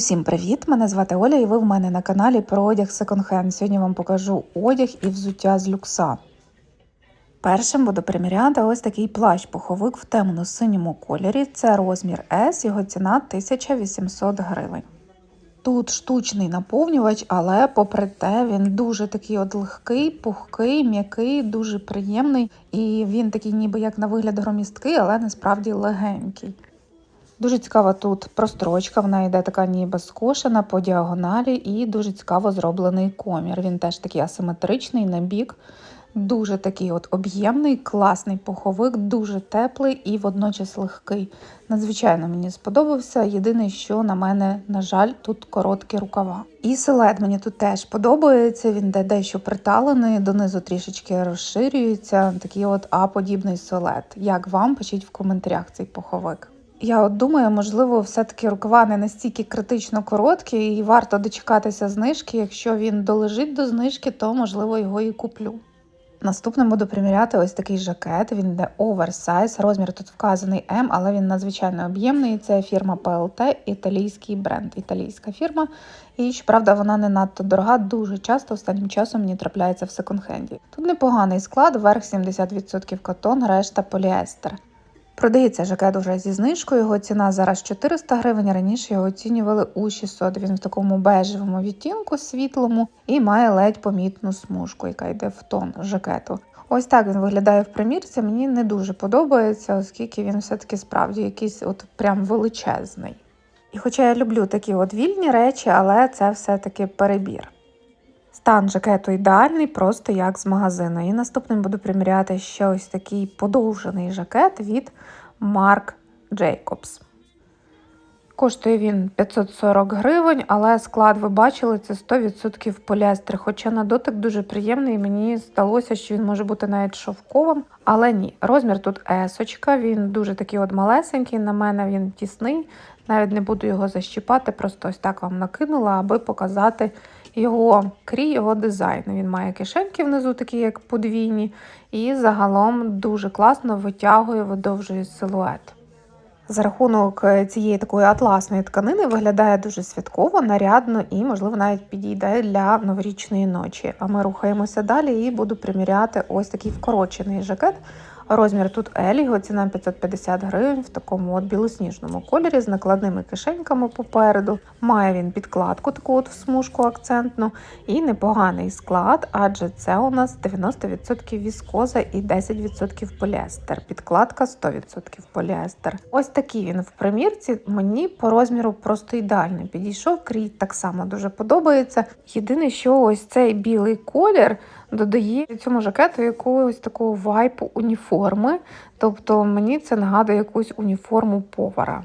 Усім привіт! Мене звати Оля, і ви в мене на каналі про одяг секонд-хенд. Сьогодні вам покажу одяг і взуття з люкса. Першим буду приміряти ось такий плащ-пуховик в темно-синьому кольорі. Це розмір S, його ціна 1800 гривень. Тут штучний наповнювач, але попри те, він дуже такий от легкий, пухкий, м'який, дуже приємний. І він такий, ніби як на вигляд громісткий, але насправді легенький. Дуже цікава тут прострочка, вона йде така ніби скошена по діагоналі і дуже цікаво зроблений комір. Він теж такий асиметричний на бік, дуже такий от об'ємний, класний пуховик, дуже теплий і водночас легкий. Надзвичайно мені сподобався. Єдине, що на мене, на жаль, тут короткі рукава. І силует мені тут теж подобається. Він де дещо приталений, донизу трішечки розширюється. Такий от А-подібний силует. Як вам пишіть в коментарях цей пуховик? Я от думаю, можливо, все-таки рукава не настільки критично короткі, і варто дочекатися знижки. Якщо він долежить до знижки, то можливо його і куплю. Наступним буду приміряти ось такий жакет. Він йде оверсайз. Розмір тут вказаний М, але він надзвичайно об'ємний. Це фірма PLT, італійський бренд, італійська фірма. І щоправда, вона не надто дорога. Дуже часто останнім часом мені трапляється в секонд-хенді. Тут непоганий склад, верх 70% котон, решта поліестер. Продається жакет уже зі знижкою. Його ціна зараз 400 гривень. Раніше його оцінювали у 600. Він в такому бежевому відтінку світлому і має ледь помітну смужку, яка йде в тон жакету. Ось так він виглядає в примірці. Мені не дуже подобається, оскільки він все-таки справді якийсь от прям величезний. І хоча я люблю такі от вільні речі, але це все-таки перебір. Стан жакету ідеальний, просто як з магазину. І наступним буду приміряти ще ось такий подовжений жакет від Marc Jacobs. Коштує він 540 гривень, але склад ви бачили, це 100% поліестер. Хоча на дотик дуже приємний, мені здалося, що він може бути навіть шовковим. Але ні, розмір тут есочка, він дуже такий от малесенький, на мене він тісний. Навіть не буду його защіпати, просто ось так вам накинула, аби показати його крій, його дизайн. Він має кишеньки внизу, такі як подвійні, і загалом дуже класно витягує, видовжує силует. За рахунок цієї такої атласної тканини виглядає дуже святково, нарядно і, можливо, навіть підійде для новорічної ночі. А ми рухаємося далі і буду приміряти ось такий вкорочений жакет. Розмір тут L, його ціна 550 гривень в такому от білосніжному кольорі з накладними кишеньками попереду. Має він підкладку, таку от в смужку акцентну, і непоганий склад, адже це у нас 90% віскоза і 10% поліестер. Підкладка 100% поліестер. Ось такий він в примірці. Мені по розміру просто ідеально підійшов. Крій так само дуже подобається. Єдине, що ось цей білий колір додає цьому жакету якогось такого вайпу уніформи. Тобто мені це нагадує якусь уніформу повара.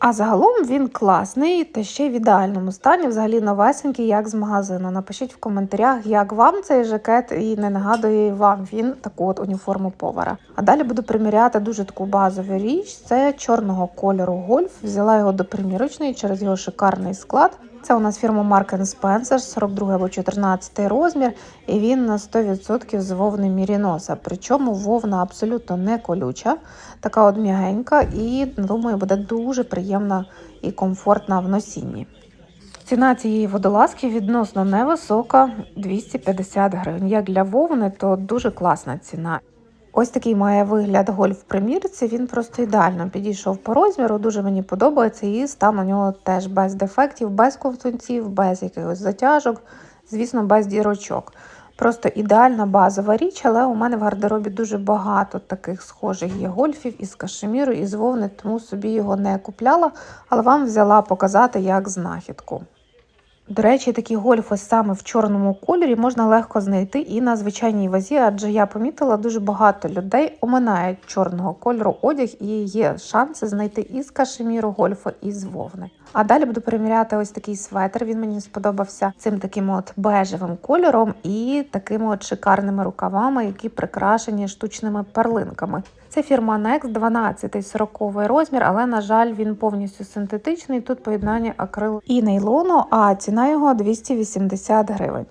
А загалом він класний та ще в ідеальному стані, взагалі новесенький, як з магазину. Напишіть в коментарях, як вам цей жакет, і не нагадує вам він таку от уніформу повара. А далі буду приміряти дуже таку базову річ. Це чорного кольору гольф. Взяла його до примірочної через його шикарний склад. Це у нас фірма Mark Spencer, 42 або 14 розмір, і він на 100% з вовни Міріноса. Причому вовна абсолютно не колюча, така от м'ягенька, і думаю, буде дуже приємна і комфортна в носінні. Ціна цієї водолазки відносно невисока 250 гривень. Як для вовни, то дуже класна ціна. Ось такий має вигляд гольф примірці. Він просто ідеально підійшов по розміру, дуже мені подобається, і стан у нього теж без дефектів, без ковтунців, без якихось затяжок, звісно, без дірочок. Просто ідеальна базова річ, але у мене в гардеробі дуже багато таких схожих є гольфів із кашеміру, із вовни, тому собі його не купляла, але вам взяла показати як знахідку. До речі, такі гольфи саме в чорному кольорі можна легко знайти і на звичайній вазі, адже я помітила, дуже багато людей оминають чорного кольору одяг і є шанси знайти із кашеміру гольфа і з вовни. А далі буду переміряти ось такий светр. Він мені сподобався цим таким от бежевим кольором і такими от шикарними рукавами, які прикрашені штучними перлинками. Це фірма Next 12 40 розмір, але, на жаль, він повністю синтетичний. Тут поєднання акрилу і нейлону, а ціна його 280 гривень.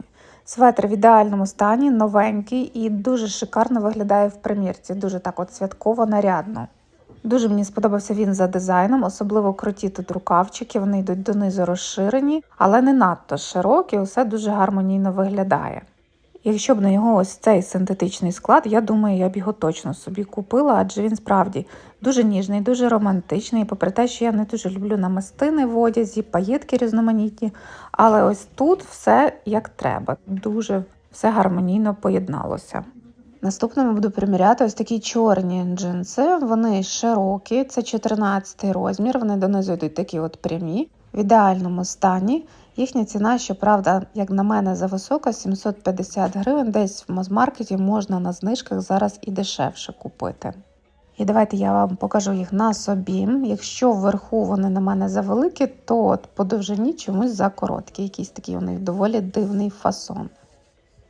Светр в ідеальному стані, новенький і дуже шикарно виглядає в примірці. Дуже так от святково нарядно. Дуже мені сподобався він за дизайном, особливо круті тут рукавчики, вони йдуть донизу розширені, але не надто широкі, усе дуже гармонійно виглядає. Якщо б на його ось цей синтетичний склад, я думаю, я б його точно собі купила, адже він справді дуже ніжний, дуже романтичний. Попри те, що я не дуже люблю намистини в одязі, паєтки різноманітні. Але ось тут все як треба. Дуже все гармонійно поєдналося. Наступними буду приміряти ось такі чорні джинси. Вони широкі, це 14 розмір. Вони донизу йдуть такі от прямі, в ідеальному стані. Їхня ціна, щоправда, як на мене, зависока 750 гривень. Десь в мозмаркеті можна на знижках зараз і дешевше купити. І давайте я вам покажу їх на собі. Якщо вверху вони на мене завеликі, то от по довжині чомусь за короткі. Якийсь такий у них доволі дивний фасон.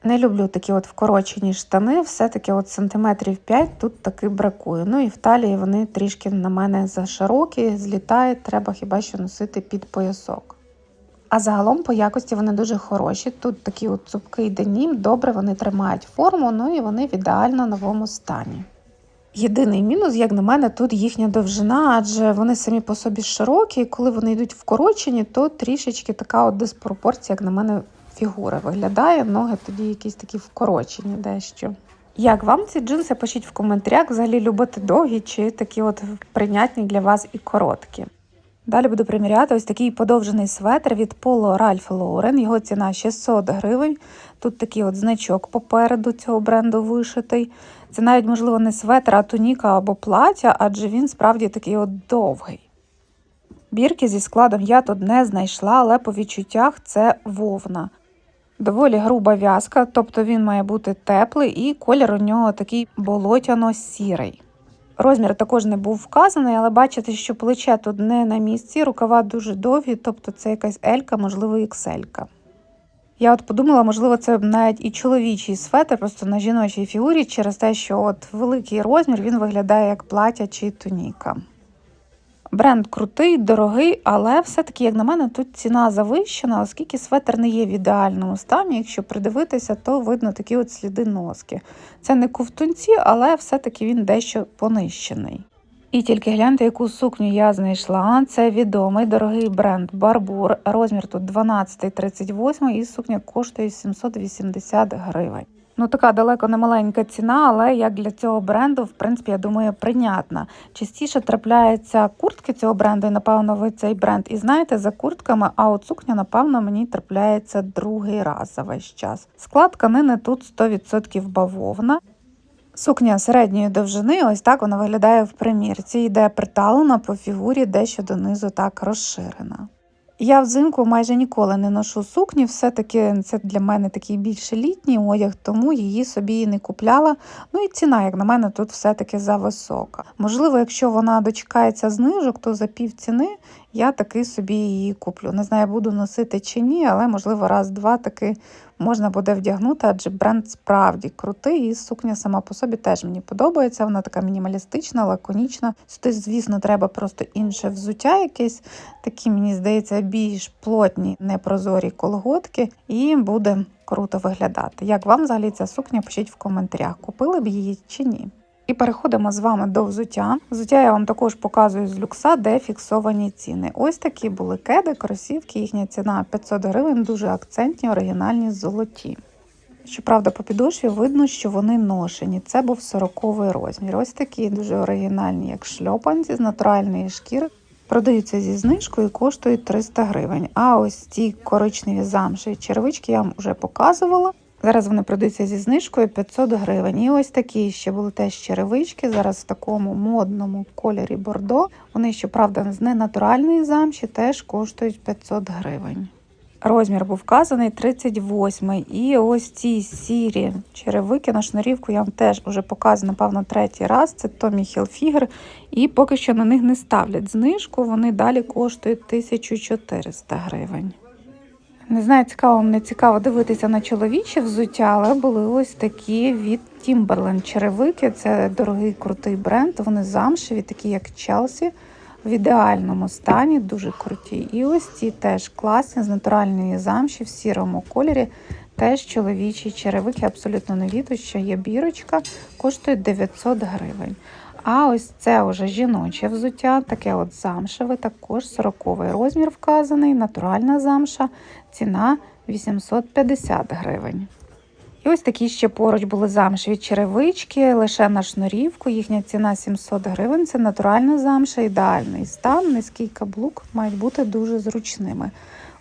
Не люблю такі от вкорочені штани, все-таки от сантиметрів 5 тут таки бракує. Ну і в талії вони трішки на мене заширокі, злітають, треба хіба що носити під поясок. А загалом по якості вони дуже хороші. Тут такий от цупкий денім, добре вони тримають форму, ну і вони в ідеально новому стані. Єдиний мінус, як на мене, тут їхня довжина, адже вони самі по собі широкі, і коли вони йдуть вкорочені, то трішечки така от диспропорція, як на мене, фігура виглядає. Ноги тоді якісь такі вкорочені дещо. Як вам ці джинси? Пишіть в коментарях, взагалі любите довгі чи такі от прийнятні для вас і короткі. Далі буду приміряти ось такий подовжений светр від Polo Ralph Lauren. Його ціна 600 гривень. Тут такий от значок попереду цього бренду вишитий. Це навіть, можливо, не светр, а туніка або плаття, адже він справді такий от довгий. Бірки зі складом я тут не знайшла, але по відчуттях це вовна. Доволі груба в'язка, тобто він має бути теплий і колір у нього такий болотяно-сірий. Розмір також не був вказаний, але бачите, що плече тут не на місці, рукава дуже довгі, тобто це якась елька, можливо, ікселька. Я от подумала, можливо, це навіть і чоловічий светр, просто на жіночій фігурі, через те, що от великий розмір він виглядає як плаття чи туніка. Бренд крутий, дорогий, але все-таки, як на мене, тут ціна завищена, оскільки светр не є в ідеальному стані. Якщо придивитися, то видно такі от сліди носки. Це не ковтунці, але все-таки він дещо понищений. І тільки гляньте, яку сукню я знайшла. Це відомий дорогий бренд Барбур. Розмір тут 12-38 і сукня коштує 780 гривень. Ну, така далеко не маленька ціна, але як для цього бренду, в принципі, я думаю, прийнятна. Частіше трапляються куртки цього бренду, і напевно, ви цей бренд і знаєте за куртками, а от сукня, напевно, мені трапляється другий раз за весь час. Склад тканини тут 100% бавовна. Сукня середньої довжини, ось так вона виглядає в примірці. Йде приталена по фігурі, дещо донизу так розширена. Я взимку майже ніколи не ношу сукні, все-таки це для мене такий більше літній одяг, тому її собі і не купляла. Ну і ціна, як на мене, тут все-таки зависока. Можливо, якщо вона дочекається знижок, то за пів ціни я таки собі її куплю. Не знаю, буду носити чи ні, але можливо раз-два таки можна буде вдягнути, адже бренд справді крутий, і сукня сама по собі теж мені подобається. Вона така мінімалістична, лаконічна. Сюди, звісно, треба просто інше взуття, якесь такі, мені здається, більш плотні, непрозорі колготки, і буде круто виглядати. Як вам взагалі ця сукня? Пишіть в коментарях, купили б її чи ні. І переходимо з вами до взуття. Взуття я вам також показую з люкса, де фіксовані ціни. Ось такі були кеди, кросівки, їхня ціна 500 гривень, дуже акцентні, оригінальні, золоті. Щоправда, по підошві видно, що вони ношені. Це був 40 розмір. Ось такі дуже оригінальні, як шльопанці з натуральної шкіри. Продаються зі знижкою і коштують 300 гривень. А ось ці коричневі замші черевички я вам вже показувала. Зараз вони продаються зі знижкою 500 гривень. І ось такі ще були теж черевички. Зараз в такому модному кольорі бордо. Вони, щоправда, з ненатуральної замші теж коштують 500 гривень. Розмір був вказаний 38 І ось ці сірі черевики на шнурівку я вам теж вже показую, напевно, третій раз. Це Tommy Hilfiger. І поки що на них не ставлять знижку. Вони далі коштують 1400 гривень. Не знаю, цікаво, не цікаво дивитися на чоловіче взуття, але були ось такі від Timberland черевики. Це дорогий крутий бренд. Вони замшеві, такі як Челсі, в ідеальному стані, дуже круті. І ось ці теж класні з натуральної замші в сірому кольорі. Теж чоловічі черевики, абсолютно нові, тут ще є бірочка, коштують 900 гривень. А ось це вже жіноче взуття, таке от замшеве, також 40 розмір вказаний, натуральна замша, ціна 850 гривень. І ось такі ще поруч були замшеві черевички, лише на шнурівку. Їхня ціна 700 гривень. Це натуральна замша, ідеальний стан, низький каблук, мають бути дуже зручними.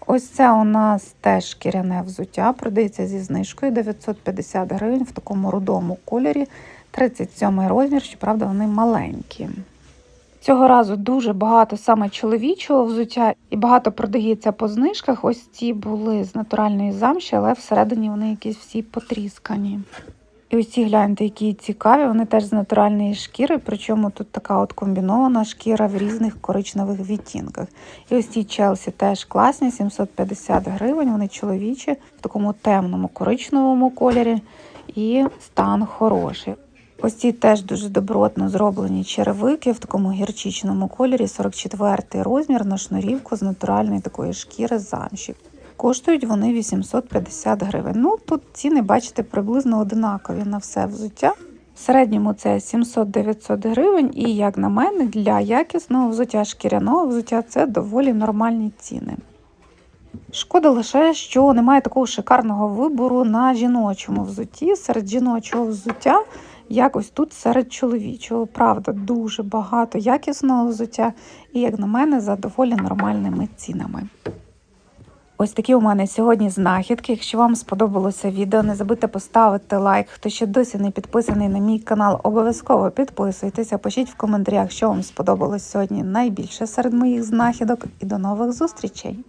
Ось це у нас теж шкіряне взуття, продається зі знижкою 950 гривень в такому рудому кольорі, 37 розмір, щоправда, вони маленькі. Цього разу дуже багато саме чоловічого взуття і багато продається по знижках. Ось ці були з натуральної замші, але всередині вони якісь всі потріскані. І ось ці гляньте, які цікаві, вони теж з натуральної шкіри, причому тут така от комбінована шкіра в різних коричневих відтінках. І ось ці Челсі теж класні, 750 гривень, вони чоловічі в такому темному коричневому кольорі, і стан хороший. Ось ці теж дуже добротно зроблені черевики в такому гірчичному кольорі, 44 розмір на шнурівку з натуральної такої шкіри замші. Коштують вони 850 гривень. Ну тут ціни, бачите, приблизно одинакові на все взуття. В середньому це 700-900 гривень, і, як на мене, для якісного взуття шкіряного взуття це доволі нормальні ціни. Шкода лише, що немає такого шикарного вибору на жіночому взутті. Серед жіночого взуття, якось тут серед чоловічого. Правда, дуже багато якісного взуття, і, як на мене, за доволі нормальними цінами. Ось такі у мене сьогодні знахідки. Якщо вам сподобалося відео, не забудьте поставити лайк. Хто ще досі не підписаний на мій канал, обов'язково підписуйтеся, пишіть в коментарях, що вам сподобалось сьогодні найбільше серед моїх знахідок. І до нових зустрічей!